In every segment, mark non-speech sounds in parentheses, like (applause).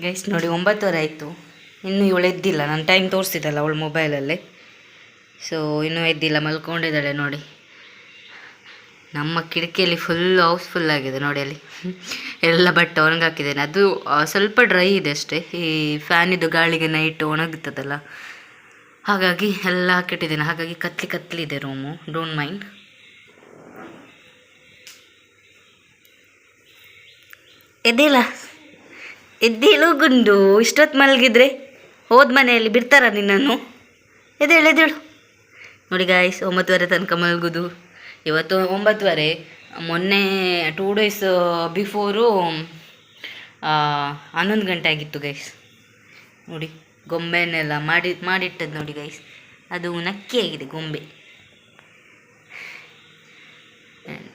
Guys ನೋಡಿ, ಒಂಬತ್ತುವರೆ ಆಯಿತು. ಇನ್ನೂ ಇವಳು ಎದ್ದಿಲ್ಲ. ನಾನು ಟೈಮ್ ತೋರಿಸಿದ್ದಲ್ಲ ಅವಳು ಮೊಬೈಲಲ್ಲಿ ಸೊ ಇನ್ನೂ ಎದ್ದಿಲ್ಲ, ಮಲ್ಕೊಂಡಿದ್ದಾಳೆ ನೋಡಿ. ನಮ್ಮ ಕಿಟಕಿಯಲ್ಲಿ ಫುಲ್ ಹೌಸ್ಫುಲ್ ಆಗಿದೆ ನೋಡಿ ಅಲ್ಲಿ. ಎಲ್ಲ ಬಟ್ಟೆ ಒಣಗಾಕಿದ್ದೇನೆ. ಅದು ಸ್ವಲ್ಪ ಡ್ರೈ ಇದೆ ಅಷ್ಟೇ. ಈ ಫ್ಯಾನಿದು ಗಾಳಿಗೆ ನೈಟ್ ಒಣಗುತ್ತದಲ್ಲ. ಹಾಗಾಗಿ ಎಲ್ಲ ಹಾಕಿಟ್ಟಿದ್ದೇನೆ. ಹಾಗಾಗಿ ಕತ್ಲಿ ಇದೆ ರೂಮು ಡೋಂಟ್ ಮೈಂಡ್ ಎದ್ದಿಲ್ಲ ಎದ್ದೇಳು ಗುಂಡು ಇಷ್ಟೊತ್ತು ಮಲಗಿದ್ರೆ ಹೋದ ಮನೆಯಲ್ಲಿ ಬಿಡ್ತಾರ ನಿನ್ನನ್ನು? ಎದ್ದೇಳು ಎದ್ದೇಳು. ನೋಡಿ ಗಾಯ್ಸ್ ಒಂಬತ್ತುವರೆ ತನಕ ಮಲಗೋದು. ಇವತ್ತು ಒಂಬತ್ತುವರೆ. ಮೊನ್ನೆ ಟೂ ಡೇಸ್ ಬಿಫೋರು ಹನ್ನೊಂದು ಗಂಟೆ ಆಗಿತ್ತು ಗೈಸ್ ನೋಡಿ, ಗೊಂಬೆನೆಲ್ಲ ಮಾಡಿ, ಮಾಡಿಟ್ಟದ್ದು ನೋಡಿ ಗೈಸ್ ಅದು ನಕ್ಕಿ ಆಗಿದೆ ಗೊಂಬೆ.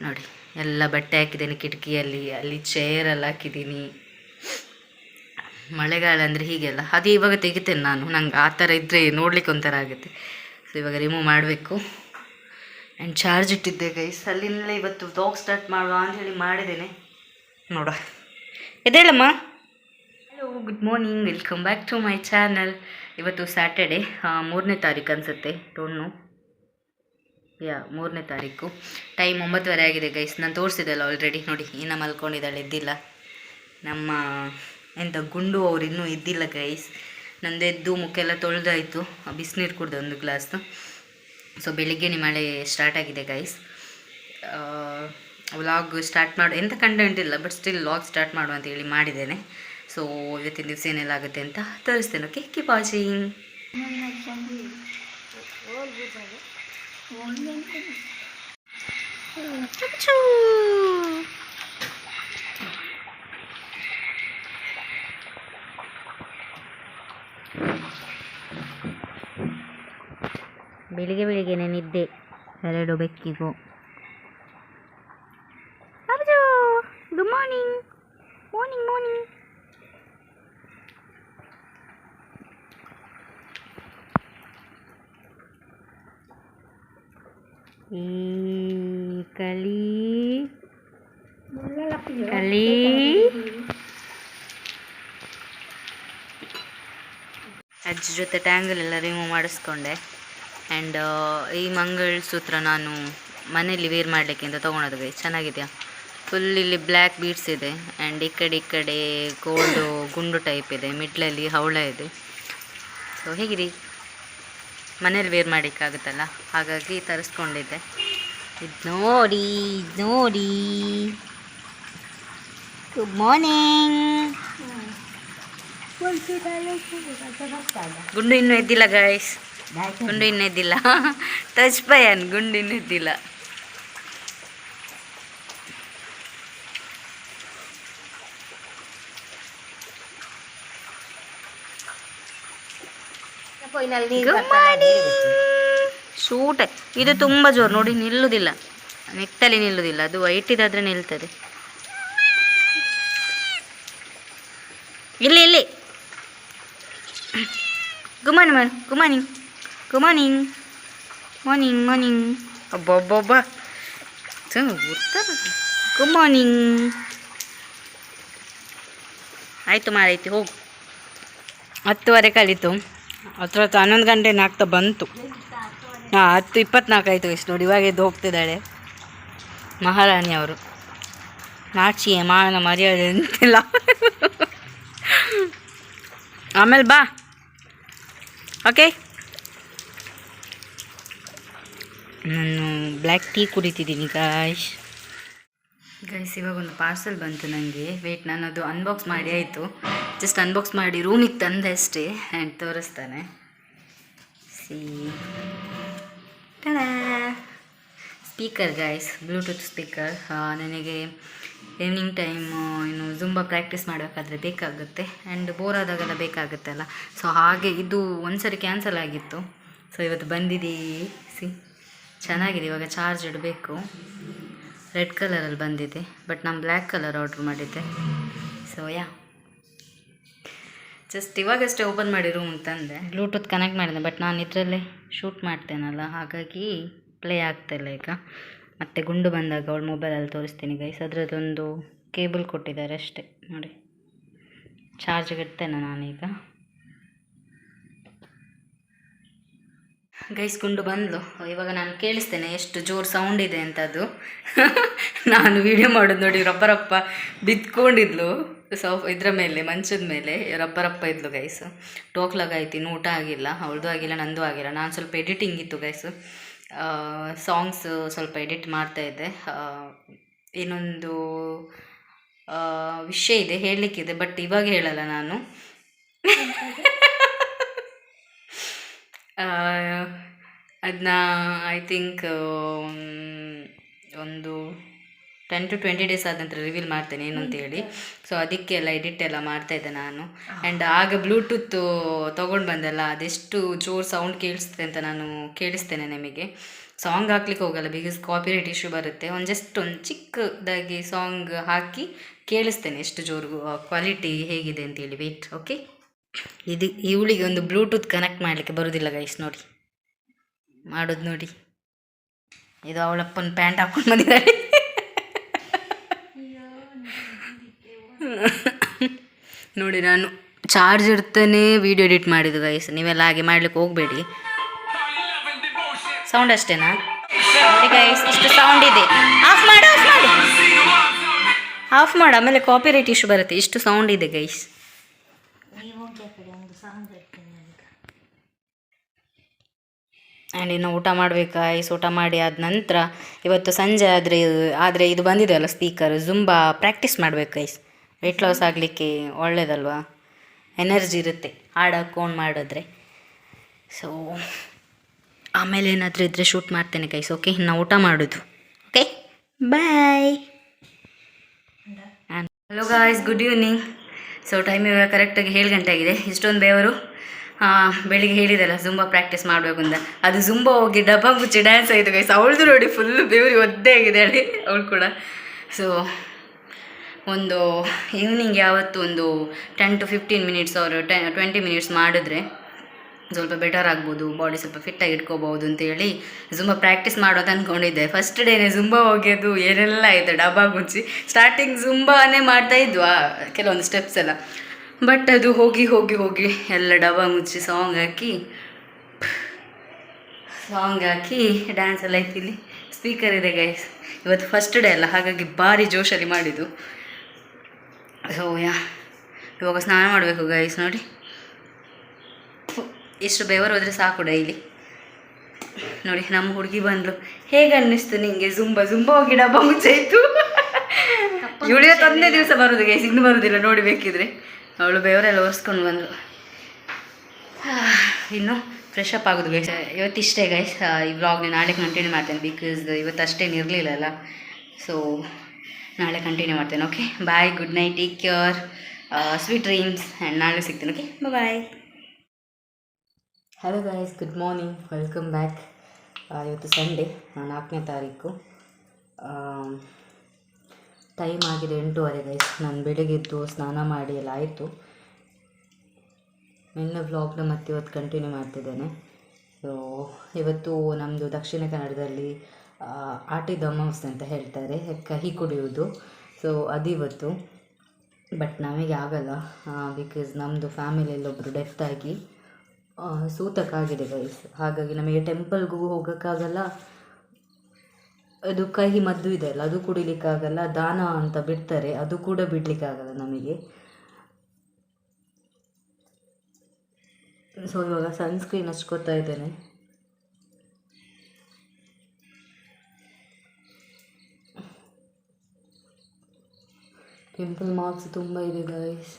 ನೋಡಿ, ಎಲ್ಲ ಬಟ್ಟೆ ಹಾಕಿದ್ದೀನಿ ಕಿಟಕಿಯಲ್ಲಿ, ಅಲ್ಲಿ ಚೇರೆಲ್ಲ ಹಾಕಿದ್ದೀನಿ. ಮಳೆಗಾಲ ಅಂದರೆ ಹೀಗೆಲ್ಲ. ಅದು ಇವಾಗ ತೆಗಿತೇನೆ ನಾನು. ನಂಗೆ ಆ ಥರ ಇದ್ದರೆ ನೋಡ್ಲಿಕ್ಕೆ ಒಂಥರ ಆಗುತ್ತೆ. ಸೊ ಇವಾಗ ರಿಮೂವ್ ಮಾಡಬೇಕು. ಆ್ಯಂಡ್ ಚಾರ್ಜ್ ಇಟ್ಟಿದ್ದೆ ಗೈಸ್ ಅಲ್ಲಿಂದಲೇ ಇವತ್ತು ವ್ಲಾಗ್ ಸ್ಟಾರ್ಟ್ ಮಾಡುವ ಅಂತ ಹೇಳಿ ಮಾಡಿದ್ದೇನೆ. ನೋಡ. ಎದ್ದೇಳಮ್ಮ hello good morning welcome back to my channel ಇವತ್ತು ಸ್ಯಾಟರ್ಡೆ ಮೂರನೇ ತಾರೀಕು ಅನಿಸುತ್ತೆ. ಟೋನು ಯಾ ಮೂರನೇ ತಾರೀಕು. ಟೈಮ್ ಒಂಬತ್ತುವರೆ ಆಗಿದೆ ಗೈಸ್ ನಾನು ತೋರಿಸಿದ್ದಲ್ಲ ಆಲ್ರೆಡಿ ನೋಡಿ, ಇನ್ನು ಮಲ್ಕೊಂಡಿದ್ದಾಳೆ, ಎದ್ದಿಲ್ಲ. ನಮ್ಮ ಎಂತ ಗುಂಡು ಅವ್ರು ಇನ್ನೂ ಇದ್ದಿಲ್ಲ ಗೈಸ್ ನಂದು ಎದ್ದು ಮುಖೆಲ್ಲ ತೊಳೆದಾಯಿತು. ಬಿಸಿನೀರು ಕುಡ್ದೆ ಒಂದು ಗ್ಲಾಸ್ ಸೊ ಬೆಳಿಗ್ಗೆನೇ ಮಳೆ ಸ್ಟಾರ್ಟ್ ಆಗಿದೆ ಗೈಸ್ ವ್ಲಾಗ್ ಸ್ಟಾರ್ಟ್ ಮಾಡು ಎಂಥ ಕಂಟೆಂಟ್ ಇಲ್ಲ ಬಟ್ ಸ್ಟಿಲ್ ವ್ಲಾಗ್ ಸ್ಟಾರ್ಟ್ ಮಾಡು ಅಂತ ಹೇಳಿ ಮಾಡಿದ್ದೇನೆ. ಸೊ ಇವತ್ತಿನ ದಿವಸ ಏನೆಲ್ಲ ಆಗುತ್ತೆ ಅಂತ ತೋರಿಸ್ತೇನೆ ಓಕೆ ಕೀಪ್ ವಾಚಿಂಗ್ ಬೆಳಿಗ್ಗೆ ಬೆಳಿಗ್ಗೆನೆ ನಿದ್ದೆ. ಎರಡು ಬೆಕ್ಕಿಗೂ. ಅಜ್ಜಿ ಜೊತೆ ಟ್ಯಾಂಗಲ್ ಎಲ್ಲ ರಿಮೂವ್ ಮಾಡಿಸ್ಕೊಂಡೆ. ಆ್ಯಂಡ್ ಈ ಮಂಗಳ ಸೂತ್ರ ನಾನು ಮನೆಯಲ್ಲಿ ವೇರ್ ಮಾಡಲಿಕ್ಕೆ ಅಂತ ತೊಗೊಳೋದು ಚೆನ್ನಾಗಿದೆಯಾ? ಫುಲ್ ಇಲ್ಲಿ ಬ್ಲ್ಯಾಕ್ ಬೀಡ್ಸ್ ಇದೆ. ಆ್ಯಂಡ್ ಈ ಕಡೆ ಈ ಕಡೆ ಗೋಲ್ಡು ಗುಂಡು ಟೈಪ್ ಇದೆ. ಮಿಡ್ಲಲ್ಲಿ ಹವಳ ಇದೆ. ಸೊ ಹೇಗಿರಿ? ಮನೇಲಿ ವೇರ್ ಮಾಡಲಿಕ್ಕಾಗುತ್ತಲ್ಲ ಹಾಗಾಗಿ ತರಿಸ್ಕೊಂಡಿದ್ದೆ. ಇದು ನೋಡಿ ಇದು ನೋಡಿ. ಗುಡ್ ಮಾರ್ನಿಂಗ್ ಗುಂಡು ಇನ್ನೂ ಎದ್ದಿಲ್ಲ ಗಾಯ್ಸ್ ಗುಂಡು ಇನ್ನೂ ಎದ್ದಿಲ್ಲ. ಟಚ್ ಪಯನ್ ಗುಂಡು ಇನ್ನೂ ಎದ್ದಿಲ್ಲ. ಶೂಟ್ ಇದು ತುಂಬ ಜೋರು, ನೋಡಿ, ನಿಲ್ಲುದಿಲ್ಲ. ನೆಟ್ಟಲ್ಲಿ ನಿಲ್ಲುದಿಲ್ಲ. ಅದು ವೈಟ್ ಇದಾದ್ರೆ ನಿಲ್ತದೆ. ಇಲ್ಲಿ ಇಲ್ಲಿ. Good morning madam good morning good morning morning morning good morning ಆಯಿತು ಮಾರೈತಿ, ಹೋಗು. ಹತ್ತುವರೆ ಕಳೀತು. ಹತ್ರ ಹತ್ರ ಹನ್ನೊಂದು ಗಂಟೆ ನಾಗ್ತಾ ಬಂತು. ಹಾಂ ಹತ್ತು ಇಪ್ಪತ್ನಾಲ್ಕು ಆಯಿತು ಎಷ್ಟು ನೋಡಿ, ಇವಾಗ ಎದ್ದು ಹೋಗ್ತಿದ್ದಾಳೆ. ಮಹಾರಾಣಿ ಅವರು. ನಾಚಿಯೇ ಮಾನ ಮರ್ಯಾದೆ ಅಂತಿಲ್ಲ. ಆಮೇಲೆ ಬಾ. ಓಕೆ ನಾನು ಬ್ಲ್ಯಾಕ್ ಟೀ ಕುಡಿತಿದ್ದೀನಿ ಗಾಯ್ಸ್ ಗೈಸ್ ಇವಾಗ ಒಂದು ಪಾರ್ಸೆಲ್ ಬಂತು ನನಗೆ ವೇಟ್ ನಾನು ಅದು ಅನ್ಬಾಕ್ಸ್ ಮಾಡಿ, ಆಯಿತು. ಜಸ್ಟ್ ಅನ್ಬಾಕ್ಸ್ ಮಾಡಿ ರೂಮಿಗೆ ತಂದೆ ಅಷ್ಟೇ. ಆ್ಯಂಡ್ ತೋರಿಸ್ತಾನೆ. See speaker guys Bluetooth speaker ನನಗೆ ಈವ್ನಿಂಗ್ ಟೈಮು ಇನ್ನು ತುಂಬ ಪ್ರಾಕ್ಟೀಸ್ ಮಾಡಬೇಕಾದ್ರೆ ಬೇಕಾಗುತ್ತೆ. ಆ್ಯಂಡ್ ಬೋರ್ ಆದಾಗೆಲ್ಲ ಬೇಕಾಗುತ್ತಲ್ಲ. ಸೊ ಹಾಗೆ ಇದು ಒಂದ್ಸರಿ ಕ್ಯಾನ್ಸಲ್ ಆಗಿತ್ತು. ಸೊ ಇವತ್ತು ಬಂದಿದೆ. ಸಿ, ಚೆನ್ನಾಗಿದೆ. ಇವಾಗ ಚಾರ್ಜ್ ಇಡಬೇಕು. ರೆಡ್ ಕಲರಲ್ಲಿ ಬಂದಿದೆ. ಬಟ್ ನಾನು ಬ್ಲ್ಯಾಕ್ ಕಲರ್ ಆರ್ಡ್ರ್ ಮಾಡಿದ್ದೆ. ಸೊ ಯಾ ಜಸ್ಟ್ ಇವಾಗಷ್ಟೇ ಓಪನ್ ಮಾಡಿ ರೂಮ್ ತಂದೆ. ಬ್ಲೂಟೂತ್ ಕನೆಕ್ಟ್ ಮಾಡಿದೆ. ಬಟ್ ನಾನು ಇದರಲ್ಲೇ ಶೂಟ್ ಮಾಡ್ತೇನಲ್ಲ. ಹಾಗಾಗಿ ಪ್ಲೇ ಆಗ್ತಾಯಿಲ್ಲ ಈಗ. ಮತ್ತೆ ಗುಂಡು ಬಂದಾಗ ಅವಳು ಮೊಬೈಲಲ್ಲಿ ತೋರಿಸ್ತೀನಿ ಗೈಸ್ ಅದರದ್ದೊಂದು ಕೇಬಲ್ ಕೊಟ್ಟಿದ್ದಾರೆ ಅಷ್ಟೇ. ನೋಡಿ. ಚಾರ್ಜ್ಗೆ ಇಡ್ತೇನೆ ನಾನೀಗ ಗುಂಡು ಬಂದ್ಲು. ಇವಾಗ ನಾನು ಕೇಳಿಸ್ತೇನೆ ಎಷ್ಟು ಜೋರು ಸೌಂಡ್ ಇದೆ ಅಂತದ್ದು. (laughs) ನಾನು ವಿಡಿಯೋ ಮಾಡೋದು ನೋಡಿ ರಬ್ಬರಪ್ಪ ಬಿದ್ಕೊಂಡಿದ್ಲು ಸೊ ಇದ್ರ ಮೇಲೆ, ಮಂಚದ ಮೇಲೆ ರಬ್ಬರಪ್ಪ ಇದ್ಲು ಗೈಸ್ ಟೋಕ್ಲಾಗಾಯ್ತು ಇನ್ನೂ ಊಟ ಆಗಿಲ್ಲ. ಅವಳದು ಆಗಿಲ್ಲ, ನಂದು ಆಗಿಲ್ಲ. ನಾನು ಸ್ವಲ್ಪ ಎಡಿಟಿಂಗ್ ಇತ್ತು ಗೈಸು ಸಾಂಗ್ಸ್ ಸ್ವಲ್ಪ ಎಡಿಟ್ ಮಾಡ್ತಾ ಇದ್ದೆ. ಇನ್ನೊಂದು ವಿಷಯ ಇದೆ, ಹೇಳಲಿಕ್ಕಿದೆ ಬಟ್ ಇವಾಗ ಹೇಳಲ್ಲ ನಾನು. ಅದನ್ನ ಐ ಥಿಂಕ್ ಒಂದು ಟೆನ್ ಟು ಟ್ವೆಂಟಿ ಡೇಸ್ ಆದ ನಂತರ ರಿವೀಲ್ ಮಾಡ್ತೇನೆ ಏನು ಅಂತ ಹೇಳಿ. ಸೊ ಅದಕ್ಕೆ ಎಲ್ಲ ಎಡಿಟ್ ಎಲ್ಲ ಮಾಡ್ತಾ ಇದ್ದೆ ನಾನು. ಆ್ಯಂಡ್ ಆಗ ಬ್ಲೂಟೂತ್ ತೊಗೊಂಡು ಬಂದಲ್ಲ, ಅದೆಷ್ಟು ಜೋರು ಸೌಂಡ್ ಕೇಳಿಸ್ತದೆ ಅಂತ ನಾನು ಕೇಳಿಸ್ತೇನೆ ನಿಮಗೆ. ಸಾಂಗ್ ಹಾಕ್ಲಿಕ್ಕೆ ಹೋಗಲ್ಲ ಬಿಕಾಸ್ ಕಾಪಿರೈಟ್ ಇಶ್ಯೂ ಬರುತ್ತೆ. ಒಂದು ಜಸ್ಟ್ ಒಂದು ಚಿಕ್ಕದಾಗಿ ಸಾಂಗ್ ಹಾಕಿ ಕೇಳಿಸ್ತೇನೆ ಎಷ್ಟು ಜೋರು ಕ್ವಾಲಿಟಿ ಹೇಗಿದೆ ಅಂತೇಳಿ ವೇಟ್ ಓಕೆ ಇದು ಇವಳಿಗೆ ಒಂದು ಬ್ಲೂಟೂತ್ ಕನೆಕ್ಟ್ ಮಾಡಲಿಕ್ಕೆ ಬರೋದಿಲ್ಲ ಗೈಸ್ ನೋಡಿ. ಮಾಡೋದು ನೋಡಿ. ಇದು ಅವಳಪ್ಪನ ಪ್ಯಾಂಟ್ ಹಾಕೊಂಡು ಬಂದಿದ್ದಾಳೆ (coughs) ನೋಡಿ, ನಾನು ಚಾರ್ಜ್ ಇರ್ತೇನೆ ವಿಡಿಯೋ ಎಡಿಟ್ ಮಾಡಿದ್ದು ಗೈಸ್ ನೀವೆಲ್ಲ ಹಾಗೆ ಮಾಡ್ಲಿಕ್ಕೆ ಹೋಗಬೇಡಿ. ಸೌಂಡ್ ಅಷ್ಟೇನಾ? ಗೈಸ್ ಇಷ್ಟು ಸೌಂಡ್ ಇದೆ. ಆಫ್ ಮಾಡು ಆಫ್ ಮಾಡು. ಆಫ್ ಮಾಡಿ, ಆಮೇಲೆ ಕಾಪಿರೈಟ್ ಇಶ್ಯೂ ಬರುತ್ತೆ. ಇಷ್ಟು ಸೌಂಡ್ ಇದೆ ಗೈಸ್ ಆ್ಯಂಡ್ ಇನ್ನು ಊಟ ಮಾಡಬೇಕಾ ಐಸ್ ಊಟ ಮಾಡಿ ಆದ ನಂತರ, ಇವತ್ತು ಸಂಜೆ ಆದರೆ ಆದರೆ ಇದು ಬಂದಿದೆ ಅಲ್ಲ ಸ್ಪೀಕರ್ ಜುಂಬಾ ಪ್ರಾಕ್ಟೀಸ್ ಮಾಡಬೇಕು ಐಸ್ ವೆಯ್ಟ್ ಲಾಸ್ ಆಗಲಿಕ್ಕೆ ಒಳ್ಳೇದಲ್ವಾ? ಎನರ್ಜಿ ಇರುತ್ತೆ ಹಾಡು ಹಾಕ್ಕೊಂಡು ಮಾಡಿದ್ರೆ. ಸೊ ಆಮೇಲೆ ಏನಾದರೂ ಇದ್ದರೆ ಶೂಟ್ ಮಾಡ್ತೇನೆ ಕೈಸ್ ಓಕೆ ಇನ್ನು ಊಟ ಮಾಡೋದು okay bye hello guys good evening so time ಇವಾಗ ಕರೆಕ್ಟಾಗಿ ಏಳು ಗಂಟೆ ಆಗಿದೆ. ಇಷ್ಟೊಂದು ಬೇವರು ಬೆಳಿಗ್ಗೆ ಹೇಳಿದಲ್ಲ ಜುಂಬಾ ಪ್ರಾಕ್ಟೀಸ್ ಮಾಡಬೇಕು ಅಂತ. ಅದು ಜುಂಬಾ ಹೋಗಿ ಡಬ್ಬ ಮುಚ್ಚಿ ಡ್ಯಾನ್ಸ್ ಆಯಿತು ಗೈಸ್ ಅವಳದು ನೋಡಿ ಫುಲ್ ಬೇವ್ರಿ ಒದ್ದೆ ಆಗಿದ್ದಾಳೆ ಅವಳು ಕೂಡ. ಸೊ ಒಂದು ಈವ್ನಿಂಗ್ ಯಾವತ್ತು ಒಂದು ಟೆನ್ ಟು ಫಿಫ್ಟೀನ್ ಮಿನಿಟ್ಸ್ ಅವರು ಟೆನ್ ಟ್ವೆಂಟಿ ಮಿನಿಟ್ಸ್ ಮಾಡಿದ್ರೆ ಸ್ವಲ್ಪ ಬೆಟರ್ ಆಗ್ಬೋದು ಬಾಡಿ ಸ್ವಲ್ಪ ಫಿಟ್ಟಾಗಿ ಇಟ್ಕೋಬೋದು ಅಂತೇಳಿ ಝುಂಬ ಪ್ರಾಕ್ಟೀಸ್ ಮಾಡೋದು ಅಂದ್ಕೊಂಡಿದ್ದೆ ಫಸ್ಟ್ ಡೇನೇ ಜುಂಬ ಹೋಗ್ಯೋದು ಏನೆಲ್ಲ ಆಯಿತು ಡಬ್ಬ ಗುಂಚಿ ಸ್ಟಾರ್ಟಿಂಗ್ ಜುಂಬಾನೇ ಮಾಡ್ತಾ ಇದ್ವಾ, ಕೆಲವೊಂದು ಸ್ಟೆಪ್ಸ್ ಎಲ್ಲ. ಬಟ್ ಅದು ಹೋಗಿ ಹೋಗಿ ಹೋಗಿ ಎಲ್ಲ ಡಬ್ಬ ಮುಚ್ಚಿ ಸಾಂಗ್ ಹಾಕಿ ಸಾಂಗ್ ಹಾಕಿ ಡ್ಯಾನ್ಸ್ ಎಲ್ಲ ಇತ್ತು ಇಲ್ಲಿ. ಸ್ಪೀಕರ್ ಇದೆ ಗೈಸ್ ಇವತ್ತು ಫಸ್ಟ್ ಡೇ ಅಲ್ಲ, ಹಾಗಾಗಿ ಭಾರಿ ಜೋಶಲ್ಲಿ ಮಾಡಿದ್ದು. So yeah. ಇವಾಗ ಸ್ನಾನ ಮಾಡಬೇಕು ಗೈಸ್ ನೋಡಿ. ಎಷ್ಟು ಬೆವರು ಹೋದರೆ ಸಾಕು ಡೈಲಿ. ನೋಡಿ ನಮ್ಮ ಹುಡುಗಿ ಬಂದ್ಲು. ಹೇಗೆ ಅನ್ನಿಸ್ತು ನಿಂಗೆ? ಜುಂಬ ಜುಂಬ ಹೋಗಿ ಡಬ್ಬ ಮುಚ್ಚಾಯ್ತು ಇವಳಿಗೆ ತಂದೆ ದಿವಸ ಬರೋದು ಗೈಸ್ ಇನ್ನು ಬರೋದಿಲ್ಲ ನೋಡಿ ಬೇಕಿದ್ರೆ. ಅವಳು ಬೆವರೆಲ್ಲ ಒರೆಸ್ಕೊಂಡು ಬಂದ್ಲು. ಇನ್ನು ಫ್ರೆಶ್ ಅಪ್ ಆಗೋದು ಗೈಸ್ ಇವತ್ತಿಷ್ಟೇ ಗೈಸ್ ಈ ವ್ಲಾಗ್ನ ನಾಳೆ ಕಂಟಿನ್ಯೂ ಮಾಡ್ತೇನೆ ಬಿಕಾಸ್ ಇವತ್ತು ಅಷ್ಟೇನು ಇರಲಿಲ್ಲ ಅಲ್ಲ. ಸೊ ನಾಳೆ ಕಂಟಿನ್ಯೂ ಮಾಡ್ತೇನೆ okay bye good night take care sweet dreams and ನಾಳೆ ಸಿಗ್ತೇನೆ okay bye hello guys good morning welcome back ಇವತ್ತು ಸಂಡೇ ನಾಲ್ಕನೇ ತಾರೀಕು. ಟೈಮ್ ಆಗಿದೆ ಎಂಟೂವರೆ ಗೈಸ್ ನಾನು ಬೆಳಿಗ್ಗೆ ಎದ್ದು ಸ್ನಾನ ಮಾಡಿ ಎಲ್ಲ ಆಯಿತು. ನಿನ್ನೆ ವ್ಲಾಗ್ನ ಮತ್ತೆ ಇವತ್ತು ಕಂಟಿನ್ಯೂ ಮಾಡ್ತಿದ್ದೇನೆ. ಸೊ ಇವತ್ತು ನಮ್ಮದು ದಕ್ಷಿಣ ಕನ್ನಡದಲ್ಲಿ ಆಟಿದ ಅಮಾವಾಸ್ಯೆ ಅಂತ ಹೇಳ್ತಾರೆ, ಕಹಿ ಕುಡಿಯೋದು ಸೊ ಅದಿವತ್ತು. ಬಟ್ ನಮಗೆ ಆಗಲ್ಲ ಬಿಕಾಸ್ ನಮ್ಮದು ಫ್ಯಾಮಿಲಿಯಲ್ಲಿ ಒಬ್ಬರು ಡೆತ್ ಆಗಿ ಸೂತಕ್ಕಾಗಿದೆ ಗೈಸ್ ಹಾಗಾಗಿ ನಮಗೆ ಟೆಂಪಲ್ಗೂ ಹೋಗೋಕ್ಕಾಗಲ್ಲ. ಅದು ಕಹಿ ಮದ್ದು ಇದೆ ಅಲ್ಲ, ಅದು ಕುಡಿಲಿಕ್ಕಾಗಲ್ಲ, ದಾನ ಅಂತ ಬಿಡ್ತಾರೆ, ಅದು ಕೂಡ ಬಿಡಲಿಕ್ಕಾಗಲ್ಲ ನಮಗೆ. ಸೊ ಇವಾಗ ಸನ್ಸ್ಕ್ರೀನ್ ಹಚ್ಕೋತಾ ಇದ್ದೇನೆ. ಪಿಂಪಲ್ ಮಾರ್ಕ್ಸ್ ತುಂಬ ಇದೆ ಗಾಯ್ಸ್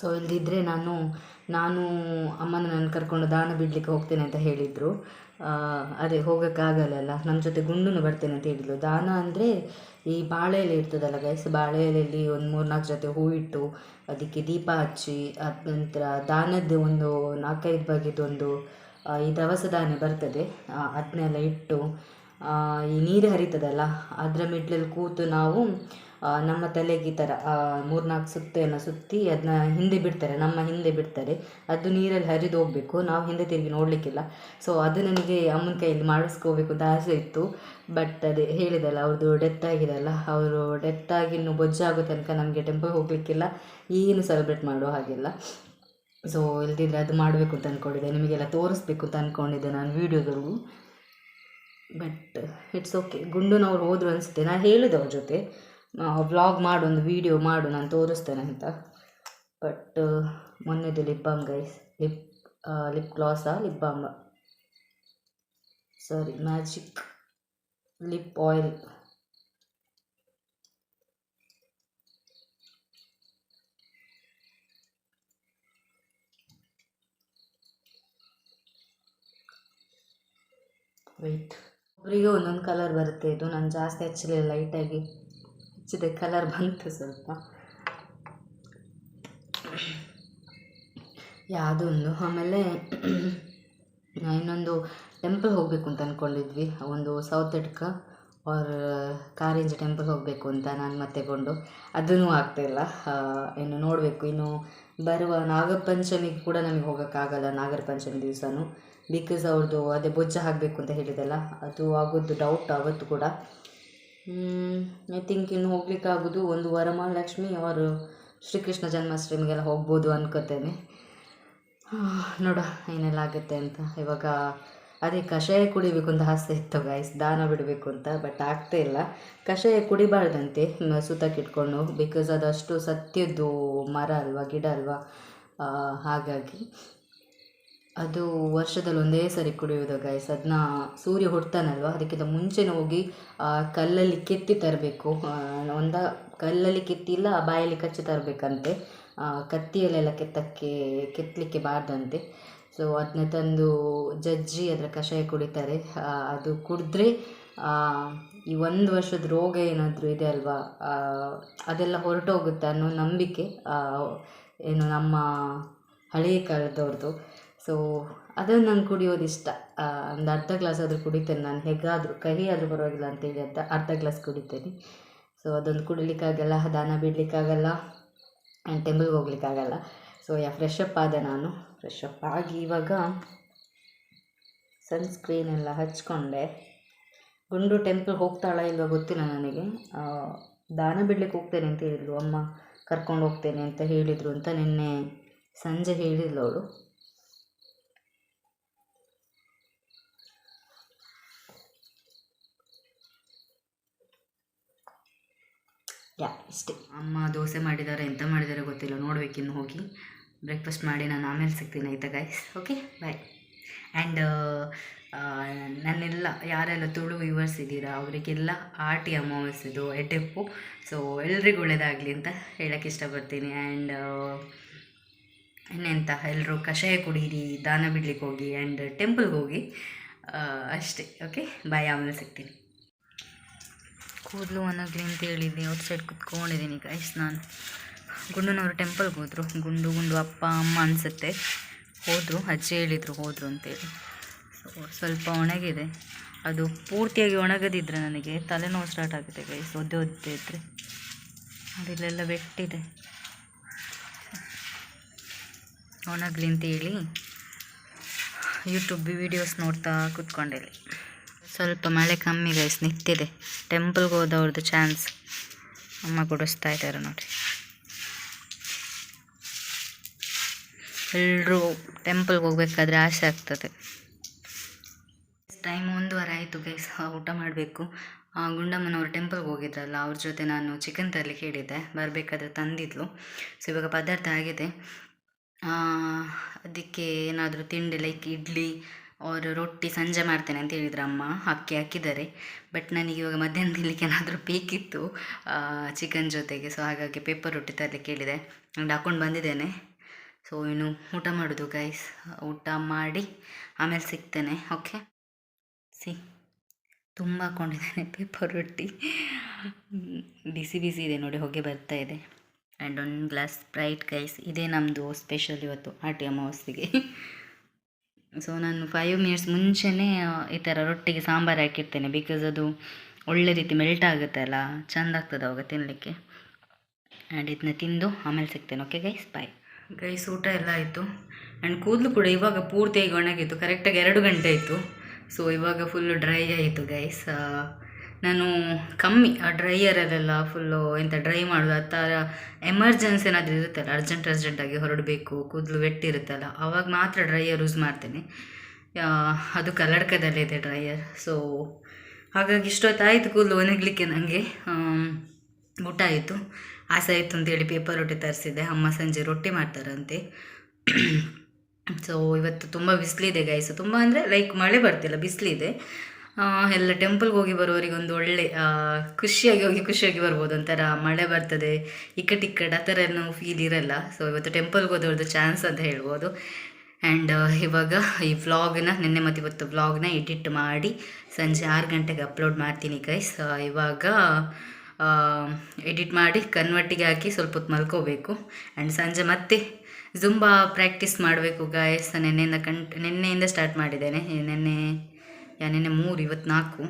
ಸೊ ಇಲ್ಲದಿದ್ದರೆ ನಾನು ನಾನು ಅಮ್ಮನ ನಾನು ಕರ್ಕೊಂಡು ದಾನ ಬಿಡಲಿಕ್ಕೆ ಹೋಗ್ತೇನೆ ಅಂತ ಹೇಳಿದರು. ಅದೇ ಹೋಗೋಕ್ಕಾಗಲ್ಲ ನಮ್ಮ ಜೊತೆ ಗುಂಡನ್ನು ಬರ್ತೇನೆ ಅಂತ ಹೇಳಿದರು. ದಾನ ಅಂದರೆ ಈ ಬಾಳೆ ಇರ್ತದಲ್ಲ ಗೈಸ್ ಬಾಳೆ ಎಲೆಯಲ್ಲಿ ಒಂದು ಮೂರು ನಾಲ್ಕು ಜೊತೆ ಹೂ ಇಟ್ಟು ಅದಕ್ಕೆ ದೀಪ ಹಚ್ಚಿ, ಅದ ನಂತರ ದಾನದ್ದು ಒಂದು ನಾಲ್ಕೈದು ಬಗೆದೊಂದು ಈ ದವಸ ದಾನೆ ಬರ್ತದೆ. ಅದನ್ನೆಲ್ಲ ಇಟ್ಟು ಈ ನೀರು ಹರಿತದಲ್ಲ, ಅದರ ಮಿಡ್ಲಲ್ಲಿ ಕೂತು ನಾವು ನಮ್ಮ ತಲೆಗೆ ಈ ಥರ ಮೂರ್ನಾಲ್ಕು ಸುತ್ತೆಯನ್ನು ಸುತ್ತಿ ಅದನ್ನ ಹಿಂದೆ ಬಿಡ್ತಾರೆ, ನಮ್ಮ ಹಿಂದೆ ಬಿಡ್ತಾರೆ. ಅದು ನೀರಲ್ಲಿ ಹರಿದು ಹೋಗಬೇಕು, ನಾವು ಹಿಂದೆ ತಿರುಗಿ ನೋಡಲಿಕ್ಕಿಲ್ಲ. ಸೊ ಅದು ನನಗೆ ಅಮ್ಮನ ಕೈಯಲ್ಲಿ ಮಾಡಿಸ್ಕೋಬೇಕು ಅಂತ ಆಸೆ ಇತ್ತು. ಬಟ್ ಅದೇ ಹೇಳಿದಲ್ಲ ಅವ್ರದ್ದು ಡೆತ್ ಆಗಿದೆಲ್ಲ, ಅವರು ಡೆತ್ ಆಗಿ ಇನ್ನು ಬೊಜ್ಜಾಗೋ ತನಕ ನಮಗೆ ಟೆಂಪಲ್ ಹೋಗಲಿಕ್ಕಿಲ್ಲ, ಏನು ಸೆಲೆಬ್ರೇಟ್ ಮಾಡೋ ಹಾಗಿಲ್ಲ. ಸೊ ಇಲ್ದಿದ್ರೆ ಅದು ಮಾಡಬೇಕು ಅಂತ ಅಂದ್ಕೊಂಡಿದ್ದೆ ನಿಮಗೆಲ್ಲ ತೋರಿಸ್ಬೇಕು ಅಂತ ಅಂದ್ಕೊಂಡಿದ್ದೆ ನಾನು ವೀಡಿಯೋದಲ್ಲೂ ಬಟ್ ಇಟ್ಸ್ ಓಕೆ ಗುಂಡುನವ್ರು ಹೋದ್ರು ಅನಿಸುತ್ತೆ. ನಾನು ಹೇಳಿದೆ ಅವ್ರ ಜೊತೆ. ವ್ಲಾಗ್ ಮಾಡು ಒಂದು ವೀಡಿಯೋ ಮಾಡು ನಾನು ತೋರಿಸ್ತೇನೆ ಅಂತ. But ಮೊನ್ನೆದು lip balm guys lip lip ಗ್ಲಾಸಾ lip balm sorry magic lip oil wait ಒಬ್ಬರಿಗೆ ಒಂದೊಂದು ಕಲರ್ ಬರುತ್ತೆ. ಇದು ನಾನು ಜಾಸ್ತಿ ಹಚ್ಚಲಿಲ್ಲ ಲೈಟಾಗಿ ಹಚ್ಚಿದೆ. ಕಲರ್ ಬಂತು ಸ್ವಲ್ಪ. ಯಾವುದೊಂದು? ಆಮೇಲೆ ಇನ್ನೊಂದು ಟೆಂಪಲ್ ಹೋಗಬೇಕು ಅಂತ ಅಂದ್ಕೊಂಡಿದ್ವಿ ಒಂದು ಸೌತ್ ಎಡ್ಕ ಆರ್ ಕಾರಿಂಜ್ ಟೆಂಪಲ್ ಹೋಗಬೇಕು ಅಂತ ನಾನು ಮತ್ತೆ ಕೊಂಡು ಅದೂ ಆಗ್ತಾಯಿಲ್ಲ ಇನ್ನು ನೋಡಬೇಕು. ಇನ್ನು ಬರುವ ನಾಗಪಂಚಮಿಗೆ ಕೂಡ ನಮಗೆ ಹೋಗೋಕ್ಕಾಗಲ್ಲ. ನಾಗರ ಪಂಚಮಿ ದಿವಸನೂ. ಬಿಕಾಸ್ ಅವ್ರದ್ದು ಅದೇ ಬೊಜ್ಜ ಹಾಕಬೇಕು ಅಂತ ಹೇಳಿದೆಲ್ಲ, ಅದು ಆಗೋದು ಡೌಟ್ ಆವತ್ತು ಕೂಡ. ಐ ಥಿಂಕ್ ಇನ್ನು ಹೋಗ್ಲಿಕ್ಕೆ ಆಗೋದು ಒಂದು ವರಮಹಾಲಕ್ಷ್ಮಿ ಅವರು ಶ್ರೀಕೃಷ್ಣ ಜನ್ಮಾಷ್ಟಮಿಗೆಲ್ಲ ಹೋಗ್ಬೋದು ಅನ್ಕೋತೇನೆ. ನೋಡ ಏನೆಲ್ಲ ಆಗುತ್ತೆ ಅಂತ. ಇವಾಗ ಅದೇ ಕಷಾಯ ಕುಡಿಬೇಕು ಅಂತ ಆಸೆ ಇತ್ತು ಗೈಸ್ ದಾನ ಬಿಡಬೇಕು ಅಂತ ಬಟ್ ಆಗ್ತಾ ಇಲ್ಲ. ಕಷಾಯ ಕುಡಿಬಾರ್ದಂತೆ ಸುತ್ತಕ್ಕಿಟ್ಕೊಂಡು ಬಿಕಾಸ್ ಅದಷ್ಟು ಸತ್ಯದ್ದು ಮರ ಅಲ್ವಾ, ಗಿಡ ಅಲ್ವಾ? ಹಾಗಾಗಿ. ಅದು ವರ್ಷದಲ್ಲಿ ಒಂದೇ ಸರಿ ಕುಡಿಯೋದು ಗೈಸ್ ಅದನ್ನ ಸೂರ್ಯ ಹುಡ್ತಾನಲ್ವ ಅದಕ್ಕಿಂತ ಮುಂಚೆನೇ ಹೋಗಿ ಕಲ್ಲಲ್ಲಿ ಕೆತ್ತಿ ತರಬೇಕು. ಒಂದ ಕಲ್ಲಲ್ಲಿ ಕೆತ್ತಿಲ್ಲ ಬಾಯಲ್ಲಿ ಕಚ್ಚಿ ತರಬೇಕಂತೆ. ಕತ್ತಿಯಲ್ಲೆಲ್ಲ ಕೆತ್ತಕ್ಕೆ ಕೆತ್ತಲಿಕ್ಕೆ ಬಾರ್ದಂತೆ. ಸೊ ಅದನ್ನ ತಂದು ಜಜ್ಜಿ ಅದರ ಕಷಾಯ ಕುಡಿತಾರೆ. ಅದು ಕುಡಿದ್ರೆ ಈ ಒಂದು ವರ್ಷದ ರೋಗ ಏನಾದರೂ ಇದೆ ಅಲ್ವಾ? ಅದೆಲ್ಲ ಹೊರಟೋಗುತ್ತೆ ಅನ್ನೋ ನಂಬಿಕೆ ಏನು ನಮ್ಮ ಹಳೆಯ ಕಾಲದವ್ರದ್ದು ಸೊ ಅದನ್ನು ನಾನು ಕುಡಿಯೋದು ಇಷ್ಟ. ಒಂದು ಅರ್ಧ ಗ್ಲಾಸ್ ಆದರೂ ಕುಡಿತೇನೆ ನಾನು. ಹೇಗಾದರೂ ಕಹಿ ಆದರೂ ಪರವಾಗಿಲ್ಲ ಅಂತೇಳಿ ಅಂತ ಅರ್ಧ ಗ್ಲಾಸ್ ಕುಡಿತೇನೆ. ಸೊ ಅದೊಂದು ಕುಡಿಲಿಕ್ಕಾಗಲ್ಲ, ದಾನ ಬಿಡಲಿಕ್ಕಾಗಲ್ಲ ಆ್ಯಂಡ್ ಟೆಂಪಲ್ಗೆ ಹೋಗ್ಲಿಕ್ಕಾಗಲ್ಲ. ಸೊ ಯಾ ಫ್ರೆಶ್ ಅಪ್ ಆದೆ ನಾನು. ಫ್ರೆಶ್ ಅಪ್ ಆಗಿ ಇವಾಗ ಸನ್ಸ್ಕ್ರೀನ್ ಎಲ್ಲ ಹಚ್ಕೊಂಡೆ. ಗುಂಡು ಟೆಂಪಲ್ ಹೋಗ್ತಾಳ ಇಲ್ವಾ ಗೊತ್ತಿಲ್ಲ ನನಗೆ. ದಾನ ಬಿಡ್ಲಿಕ್ಕೆ ಹೋಗ್ತೇನೆ ಅಂತ ಹೇಳಿದ್ರು ಅಮ್ಮ ಕರ್ಕೊಂಡು ಹೋಗ್ತೇನೆ ಅಂತ ಹೇಳಿದರು ಅಂತ ನಿನ್ನೆ ಸಂಜೆ ಹೇಳಿದ್ಲು ಅವಳು. ಯಾ, ಇಷ್ಟೇ. ಅಮ್ಮ ದೋಸೆ ಮಾಡಿದ್ದಾರೆ, ಎಂತ ಮಾಡಿದ್ದಾರೆ ಗೊತ್ತಿಲ್ಲ ನೋಡ್ಬೇಕಿನ್ನು ಹೋಗಿ. ಬ್ರೇಕ್ಫಾಸ್ಟ್ ಮಾಡಿ ನಾನು ಆಮೇಲೆ ಸಿಗ್ತೀನಿ ಆಯಿತಾ ಗೈಸ್ ಓಕೆ ಬಾಯ್ ಆ್ಯಂಡ್ ನನ್ನೆಲ್ಲ ಯಾರೆಲ್ಲ ತುಳು ವ್ಯೂವರ್ಸ್ ಇದ್ದೀರಾ, ಅವರಿಗೆಲ್ಲ ಆಟಿ ಅಮಾವಾಸ್ಯದು ಎಡೆಪ್ಪು ಸೊ ಎಲ್ರಿಗೂ ಒಳ್ಳೆಯದಾಗಲಿ ಅಂತ ಹೇಳೋಕ್ಕೆ ಇಷ್ಟಪಡ್ತೀನಿ. ಆ್ಯಂಡ್ ಇನ್ನೆಂತ? ಎಲ್ಲರೂ ಕಷಾಯ ಕುಡೀರಿ, ದಾನ ಬಿಡ್ಲಿಕ್ಕೆ ಹೋಗಿ ಆ್ಯಂಡ್ ಟೆಂಪಲ್ಗೆ ಹೋಗಿ ಅಷ್ಟೇ. ಓಕೆ ಬಾಯ್ ಆಮೇಲೆ ಸಿಗ್ತೀನಿ. ಕೂದಲು ಒಣಗಲಿ ಅಂತ ಹೇಳಿದ್ದೆ ಔಟ್ ಸೈಡ್ ಕುತ್ಕೊಂಡಿದ್ದೀನಿ ಗೈಸ್ ನಾನು. ಗುಂಡನವರು ಟೆಂಪಲ್ಗೆ ಹೋದರು. ಗುಂಡು ಗುಂಡು ಅಪ್ಪ, ಅಮ್ಮ ಅನಿಸುತ್ತೆ. ಹೋದರು, ಅಜ್ಜಿ ಹೇಳಿದರು ಹೋದರು ಅಂತೇಳಿ. ಸ್ವಲ್ಪ ಒಣಗಿದೆ. ಅದು ಪೂರ್ತಿಯಾಗಿ ಒಣಗದಿದ್ದರೆ ನನಗೆ ತಲೆನೋವು ಸ್ಟಾರ್ಟ್ ಆಗುತ್ತೆ ಗೈಸ್ ಒದ್ದೆ ಒದ್ದೆ ಇದ್ದರೆ ಅದಿಲ್ಲೆಲ್ಲ ಬೆಟ್ಟಿದೆ. ಒಣಗಲಿ ಅಂತೇಳಿ ಯೂಟ್ಯೂಬ್ ವಿಡಿಯೋಸ್ ನೋಡ್ತಾ ಕೂತ್ಕೊಂಡೆ ಸ್ವಲ್ಪ ಮಳೆ ಕಮ್ಮಿ ಗೈಸ್ ನಿಂತಿದೆ. ಟೆಂಪಲ್ಗೆ ಹೋದವ್ರದ್ದು ಚಾನ್ಸ್ ಅಮ್ಮ ಗುಡಿಸ್ತಾ ಇದ್ದಾರೆ ನೋಡಿ. ಎಲ್ಲರೂ ಟೆಂಪಲ್ಗೆ ಹೋಗ್ಬೇಕಾದ್ರೆ ಆಸೆ ಆಗ್ತದೆ. ಟೈಮ್ ಒಂದೂವರೆ ಆಯಿತು ಗೈಸ್ ಊಟ ಮಾಡಬೇಕು. ಗುಂಡಮ್ಮನವರು ಟೆಂಪಲ್ಗೆ ಹೋಗಿದ್ರಲ್ಲ, ಅವ್ರ ಜೊತೆ ನಾನು ಚಿಕನ್ ತರಲಿ ಕೇಳಿದ್ದೆ ಬರಬೇಕಾದ್ರೆ ತಂದಿದ್ಲು. ಸೊ ಇವಾಗ ಪದಾರ್ಥ ಆಗಿದೆ. ಅದಕ್ಕೆ ಏನಾದರೂ ತಿಂಡಿ ಲೈಕ್ ಇಡ್ಲಿ ಅವ್ರು ರೊಟ್ಟಿ ಸಂಜೆ ಮಾಡ್ತೇನೆ ಅಂತ ಹೇಳಿದ್ರು ಅಮ್ಮ ಅಕ್ಕಿ ಹಾಕಿದ್ದಾರೆ. ಬಟ್ ನನಗೆ ಇವಾಗ ಮಧ್ಯಾಹ್ನ ತಿನ್ನಲಿಕ್ಕೆ ಏನಾದರೂ ಬೇಕಿತ್ತು ಚಿಕನ್ ಜೊತೆಗೆ. ಸೊ ಹಾಗಾಗಿ ಪೇಪರ್ ರೊಟ್ಟಿ ತರಲಿಕ್ಕೆ ಹೇಳಿದೆ. ಅಂಡ್ ಹಾಕೊಂಡು ಬಂದಿದ್ದೇನೆ. ಸೊ ಇನ್ನು ಊಟ ಮಾಡೋದು ಗೈಸ್ ಊಟ ಮಾಡಿ ಆಮೇಲೆ ಸಿಗ್ತೇನೆ ಓಕೆ ಸಿ, ತುಂಬ ಹಾಕೊಂಡಿದ್ದೇನೆ ಪೇಪರ್ ರೊಟ್ಟಿ. ಬಿಸಿ ಬಿಸಿ ಇದೆ ನೋಡಿ, ಹೊಗೆ ಬರ್ತಾ ಇದೆ. ಆ್ಯಂಡ್ ಒಂದು ಗ್ಲಾಸ್ ಸ್ಪ್ರೈಟ್ ಗೈಸ್ ಇದೇ ನಮ್ಮದು ಸ್ಪೆಷಲ್ ಇವತ್ತು ಆಟಿ ಅಮಾವಾಸ್ಯೆಗೆ. ಸೊ ನಾನು ಫೈವ್ ಮಿನಿಟ್ಸ್ ಮುಂಚೆನೇ, ಈ ಥರ ರೊಟ್ಟಿಗೆ ಸಾಂಬಾರು ಹಾಕಿರ್ತೇನೆ ಬಿಕಾಸ್ ಅದು ಒಳ್ಳೆ ರೀತಿ ಮೆಲ್ಟ್ ಆಗುತ್ತೆ ಅಲ್ಲ ಚೆಂದ ಆಗ್ತದೆ ಅವಾಗ ತಿನ್ನಲಿಕ್ಕೆ ಆ್ಯಂಡ್ ಇದನ್ನ ತಿಂದು ಆಮೇಲೆ ಸಿಗ್ತೇನೆ. ಓಕೆ ಗೈಸ್ ಬಾಯ್ ಗೈಸ್ ಊಟ ಎಲ್ಲ ಆಯಿತು. ಆ್ಯಂಡ್ ಕೂದಲು ಕೂಡ ಇವಾಗ ಪೂರ್ತಿಯಾಗಿ ಒಣಗಿತ್ತು. ಕರೆಕ್ಟಾಗಿ ಎರಡು ಗಂಟೆ ಆಯಿತು. ಸೊ ಇವಾಗ ಫುಲ್ಲು ಡ್ರೈ ಆಯಿತು ಗೈಸ್ ನಾನು ಕಮ್ಮಿ, ಆ ಡ್ರೈಯರಲ್ಲೆಲ್ಲ ಫುಲ್ಲು ಎಂತ ಡ್ರೈ ಮಾಡೋದು, ಆ ಥರ ಎಮರ್ಜೆನ್ಸಿ ಏನಾದರೂ ಇರುತ್ತಲ್ಲ ಅರ್ಜೆಂಟ್ ಅರ್ಜೆಂಟಾಗಿ ಹೊರಡಬೇಕು, ಕೂದಲು ವೆಟ್ಟಿರುತ್ತಲ್ಲ ಆವಾಗ ಮಾತ್ರ ಡ್ರೈಯರ್ ಯೂಸ್ ಮಾಡ್ತೇನೆ. ಅದು ಅದು ಕಲ್ಲಡ್ಕದಲ್ಲಿದೆ ಡ್ರೈಯರ್ ಸೊ ಹಾಗಾಗಿ ಇಷ್ಟೊತ್ತಾಯಿತು ಕೂದಲು ಒಣಗಲಿಕ್ಕೆ ನನಗೆ ಊಟ ಆಯಿತು. ಆಸೆ ಆಯಿತು ಅಂತೇಳಿ ಪೇಪರ್ ರೊಟ್ಟಿ ತರಿಸಿದೆ ಅಮ್ಮ ಸಂಜೆ ರೊಟ್ಟಿ ಮಾಡ್ತಾರಂತೆ. ಸೊ ಇವತ್ತು ತುಂಬ ಬಿಸಿಲಿದೆ ಗೈಸು ತುಂಬ ಅಂದರೆ ಲೈಕ್ ಮಳೆ ಬರ್ತಿಲ್ಲ, ಬಿಸಿಲಿದೆ. ಎಲ್ಲ ಟೆಂಪಲ್ಗೆ ಹೋಗಿ ಬರೋರಿಗೆ ಒಂದು ಒಳ್ಳೆ ಖುಷಿಯಾಗಿ ಹೋಗಿ ಖುಷಿಯಾಗಿ ಬರ್ಬೋದು. ಒಂಥರ ಮಳೆ ಬರ್ತದೆ ಇಕ್ಕಟ್ ಇಕ್ಕಟ್ ಆ ಥರ ಏನು ಫೀಲ್ ಇರಲ್ಲ. ಸೊ ಇವತ್ತು ಟೆಂಪಲ್ಗೆ ಹೋದವ್ರದ್ದು ಚಾನ್ಸ್ ಅಂತ ಹೇಳ್ಬೋದು. ಆ್ಯಂಡ್ ಇವಾಗ ಈ ವ್ಲಾಗ್ನ ನಿನ್ನೆ ಮತ್ತು ಇವತ್ತು ವ್ಲಾಗ್ನ ಎಡಿಟ್ ಮಾಡಿ ಸಂಜೆ ಆರು ಗಂಟೆಗೆ ಅಪ್ಲೋಡ್ ಮಾಡ್ತೀನಿ ಗೈಸ್ ಇವಾಗ ಎಡಿಟ್ ಮಾಡಿ ಕನ್ವರ್ಟಿಗೆ ಹಾಕಿ ಸ್ವಲ್ಪ ಹೊತ್ತು ಮಲ್ಕೋಬೇಕು. ಆ್ಯಂಡ್ ಸಂಜೆ ಮತ್ತೆ ಜುಂಬಾ ಪ್ರಾಕ್ಟೀಸ್ ಮಾಡಬೇಕು ಗಾಯಸ್ ನಿನ್ನೆಯಿಂದ ಕಂಟ್, ನಿನ್ನೆಯಿಂದ ಸ್ಟಾರ್ಟ್ ಮಾಡಿದ್ದೇನೆ. ನಿನ್ನೆ ಯಾ, ನಿನ್ನೆ ಮೂರು ಇವತ್ತು ನಾಲ್ಕು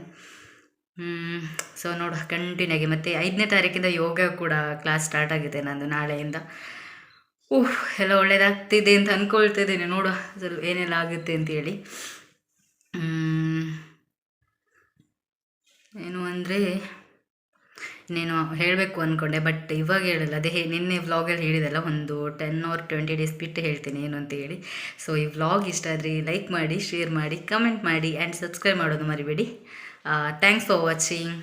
ಸೊ ನೋಡು ಕಂಟಿನ್ಯೂ ಆಗಿ. ಮತ್ತು ಐದನೇ ತಾರೀಕಿಂದ ಯೋಗ ಕೂಡ ಕ್ಲಾಸ್ ಸ್ಟಾರ್ಟ್ ಆಗಿದೆ ನಂದು ನಾಳೆಯಿಂದ. ಓಹ್ ಎಲ್ಲ ಒಳ್ಳೇದಾಗ್ತಿದೆ ಅಂತ ಅಂದ್ಕೊಳ್ತಿದ್ದೀನಿ ನೋಡು ಸ್ವಲ್ಪ ಏನೆಲ್ಲ ಆಗುತ್ತೆ ಅಂತೇಳಿ. ಏನು ಅಂದರೆ ಇನ್ನೇನು ಹೇಳಬೇಕು ಅಂದ್ಕೊಂಡೆ ಬಟ್ ಇವಾಗ ಹೇಳಲ್ಲ. ಅದೇ ನಿನ್ನೆ ವ್ಲಾಗಲ್ಲಿ ಹೇಳಿದಲ್ಲ, ಒಂದು ಟೆನ್ ಆರ್ ಟ್ವೆಂಟಿ ಡೇಸ್ ಬಿಟ್ಟು ಹೇಳ್ತೀನಿ ಏನು ಅಂತ ಹೇಳಿ. ಸೊ ಈ ವ್ಲಾಗ್ ಇಷ್ಟ ಆದರೆ ಲೈಕ್ ಮಾಡಿ ಶೇರ್ ಮಾಡಿ ಕಮೆಂಟ್ ಮಾಡಿ ಆ್ಯಂಡ್ ಸಬ್ಸ್ಕ್ರೈಬ್ ಮಾಡೋದು ಮರಿಬೇಡಿ. Thanks for watching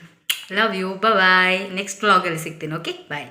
love you bye next ವ್ಲಾಗಲ್ಲಿ ಸಿಗ್ತೀನಿ ಓಕೆ ಬಾಯ್